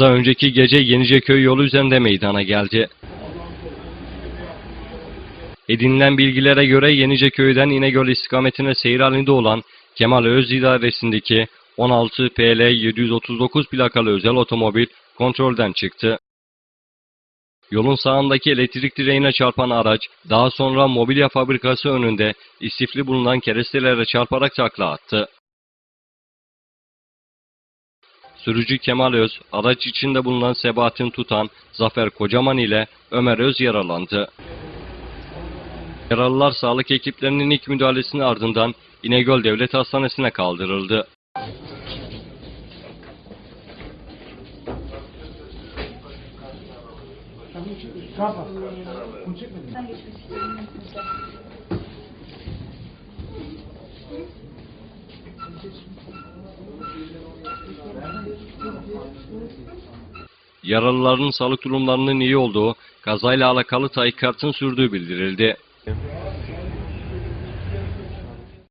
Kaza önceki gece Yeniceköy yolu üzerinde meydana geldi. Edinilen bilgilere göre Yeniceköy'den İnegöl istikametine seyir halinde olan Kemal Öz idaresindeki 16 PL 739 plakalı özel otomobil kontrolden çıktı. Yolun sağındaki elektrik direğine çarpan araç daha sonra mobilya fabrikası önünde istifli bulunan kerestelere çarparak takla attı. Sürücü Kemal Öz, araç içinde bulunan Sebahattin Tutan, Zafer Kocaman ile Ömer Öz yaralandı. Yaralılar sağlık ekiplerinin ilk müdahalesinin ardından İnegöl Devlet Hastanesi'ne kaldırıldı. Kafa. Yaralıların sağlık durumlarının iyi olduğu, kazayla alakalı tahkikatın sürdüğü bildirildi.